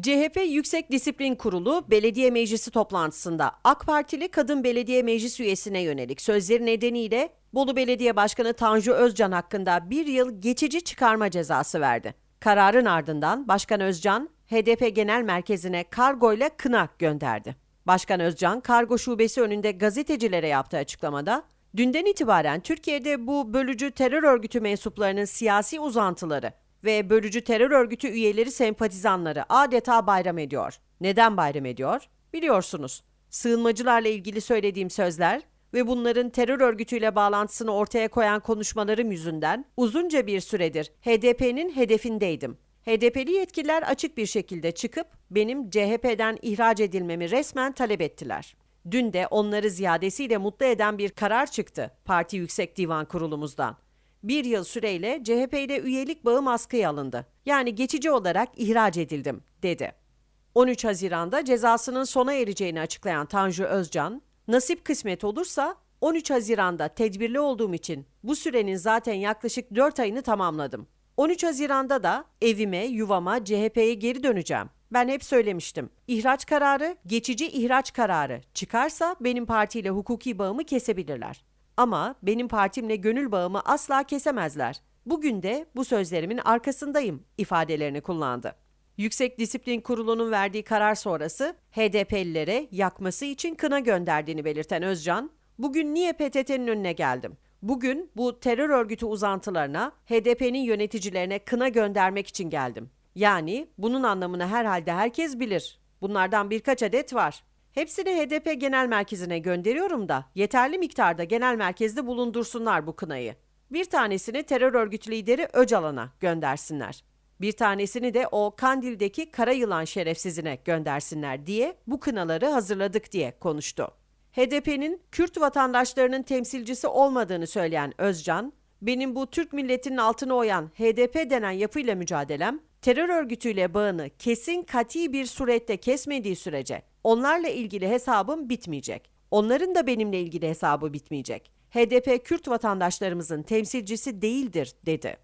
CHP Yüksek Disiplin Kurulu Belediye Meclisi toplantısında AK Partili kadın belediye meclis üyesine yönelik sözleri nedeniyle Bolu Belediye Başkanı Tanju Özcan hakkında bir yıl geçici çıkarma cezası verdi. Kararın ardından Başkan Özcan, HDP Genel Merkezi'ne kargoyla kına gönderdi. Başkan Özcan, kargo şubesi önünde gazetecilere yaptığı açıklamada, dünden itibaren Türkiye'de bu bölücü terör örgütü mensuplarının siyasi uzantıları ve bölücü terör örgütü üyeleri sempatizanları adeta bayram ediyor. Neden bayram ediyor? Biliyorsunuz. Sığınmacılarla ilgili söylediğim sözler ve bunların terör örgütüyle bağlantısını ortaya koyan konuşmalarım yüzünden uzunca bir süredir HDP'nin hedefindeydim. HDP'li yetkililer açık bir şekilde çıkıp benim CHP'den ihraç edilmemi resmen talep ettiler. Dün de onları ziyadesiyle mutlu eden bir karar çıktı Parti Yüksek Divan Kurulumuzdan. Bir yıl süreyle CHP ile üyelik bağım askıya alındı. Yani geçici olarak ihraç edildim, dedi. 13 Haziran'da cezasının sona ereceğini açıklayan Tanju Özcan, nasip kısmet olursa 13 Haziran'da tedbirli olduğum için bu sürenin zaten yaklaşık 4 ayını tamamladım. 13 Haziran'da da evime, yuvama, CHP'ye geri döneceğim. Ben hep söylemiştim. İhraç kararı, geçici ihraç kararı çıkarsa benim partiyle hukuki bağımı kesebilirler. Ama benim partimle gönül bağımı asla kesemezler. Bugün de bu sözlerimin arkasındayım ifadelerini kullandı. Yüksek Disiplin Kurulu'nun verdiği karar sonrası HDP'lilere yakması için kına gönderdiğini belirten Özcan, bugün niye PTT'nin önüne geldim? Bugün bu terör örgütü uzantılarına, HDP'nin yöneticilerine kına göndermek için geldim. Yani bunun anlamını herhalde herkes bilir. Bunlardan birkaç adet var. Hepsini HDP Genel Merkezi'ne gönderiyorum da yeterli miktarda genel merkezde bulundursunlar bu kınayı. Bir tanesini terör örgütü lideri Öcalan'a göndersinler. Bir tanesini de o Kandil'deki kara yılan şerefsizine göndersinler diye bu kınaları hazırladık diye konuştu. HDP'nin Kürt vatandaşlarının temsilcisi olmadığını söyleyen Özcan, benim bu Türk milletinin altına oyan HDP denen yapıyla mücadelem, terör örgütüyle bağını kesin kati bir surette kesmediği sürece onlarla ilgili hesabım bitmeyecek. Onların da benimle ilgili hesabı bitmeyecek. HDP Kürt vatandaşlarımızın temsilcisi değildir dedi.